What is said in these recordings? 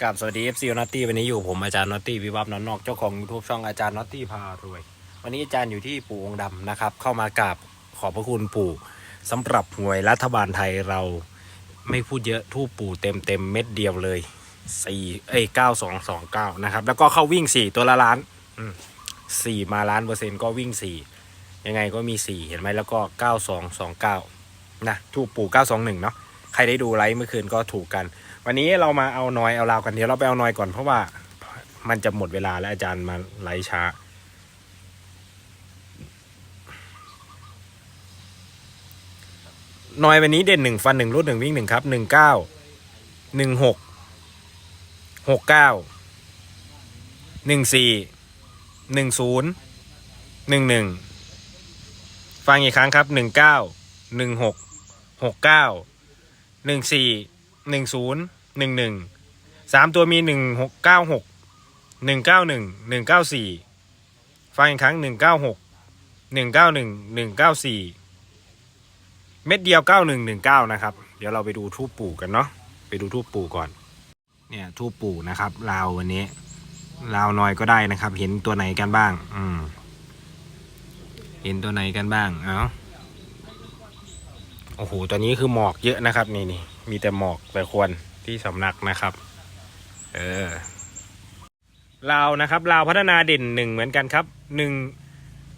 กับสวัสดีเอฟซีนอตตี้วันนี้อยู่ผมอาจารย์นอตตี้วิวัฒน์นอนนอกเจ้าของยูทูบช่องอาจารย์นอตตี้พารวย วันนี้อาจารย์อยู่ที่ปู่องค์ดำนะครับ เข้ามากราบขอบพระคุณปู่สำหรับหวยรัฐบาลไทยเราไม่พูดเยอะทูปปู่เต็มเต็มเม็ดเดียวเลยสี่เอ้ยเก้าสองสองเก้านะครับแล้วก็เข้าวิ่งสี่ตัวละล้านสี่มาล้านเปอร์เซ็นต์ก็วิ่งสี่ยังไงก็มีสี่เห็นไหมแล้วก็เก้าสองสองเก้านะทูปปู่เก้าสองหนึ่งเนาะ ใครได้ดูไลฟ์เมื่อคืนก็ถูกกัน วันนี้เรามาเอานอยเอาลาวกันเดี๋ยวเราไปเอานอยก่อนเพราะว่ามันจะหมดเวลาแล้วอาจารย์มาไลฟ์ช้า นอยวันนี้เด่นหนึ่งฟันหนึ่งรูดหนึ่งวิ่งหนึ่งครับหนึ่งเก้าหนึ่งหกหกเก้าหนึ่งสี่หนึ่งศูนย์หนึ่งหนึ่งฟังอีกครั้งครับหนึ่งเก้าหนึ่งหกหกเก้า หนึ่งสี่หนึ่งศูนย์หนึ่งหนึ่งสามตัวมีหนึ่งหกเก้าหกหนึ่งเก้าหนึ่งหนึ่งเก้าสี่ฟังอีกครั้งหนึ่งเก้าหกหนึ่งเก้าหนึ่งหนึ่งเก้าสี่เม็ดเดียว9119นะครับ เดี๋ยวเราไปดูทูปปู่กันเนาะไปดูทูปปู่ก่อน เนี่ยทูปปู่นะครับลาววันนี้ลาวน้อยก็ได้นะครับ เห็นตัวไหนกันบ้าง อืม เห็นตัวไหนกันบ้าง เอ้า โอ้โหตัวนี้คือหมอกเยอะนะครับ นี่นี่มีแต่หมอกแต่ควรที่สำนักนะครับ เออลาวนะครับลาวพัฒนาเด่นหนึ่งเหมือนกันครับหนึ่ง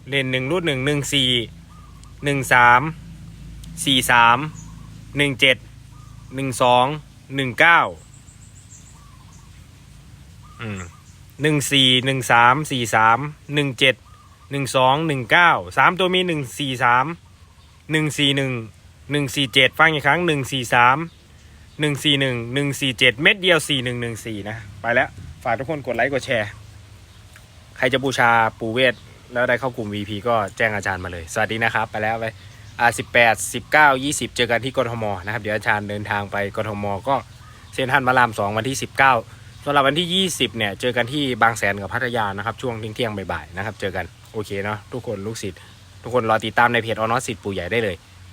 เด่นหนึ่งรูดหนึ่งหนึ่งสี่หนึ่งสามสี่สามหนึ่งเจ็ดหนึ่งสองหนึ่งเก้าอืมหนึ่งสี่หนึ่งสามสี่สามหนึ่งเจ็ดหนึ่งสองหนึ่งเก้าสามตัวมีหนึ่งสี่สามหนึ่งสี่หนึ่ง หนึ่งสี่เจ็ดฟังอีกครั้งหนึ่งสี่สามหนึ่งสี่หนึ่งหนึ่งสี่เจ็ดเม็ดเดียวสี่หนึ่งหนึ่งสี่นะ ไปแล้ว ฝากทุกคนกดไลค์กดแชร์ ใครจะบูชาปูเวทแล้วได้เข้ากลุ่ม VP ก็แจ้งอาจารย์มาเลย สวัสดีนะครับ ไปแล้วไปอ่าสิบแปดสิบเก้ายี่สิบเจอกันที่กทมนะครับ เดี๋ยวอาจารย์เดินทางไปกทมก็เซนทรัลพระรามสองวันที่สิบเก้าสำหรับวันที่ยี่สิบเนี่ย เจอกันที่บางแสนกับพัทยานะครับ ช่วงเที่ยงบ่ายๆนะครับ เจอกัน โอเคเนาะทุกคนลูกศิษย์ทุกคนรอติดตามในเพจออนอสิทธิ์ปู่ใหญ่ได้เลย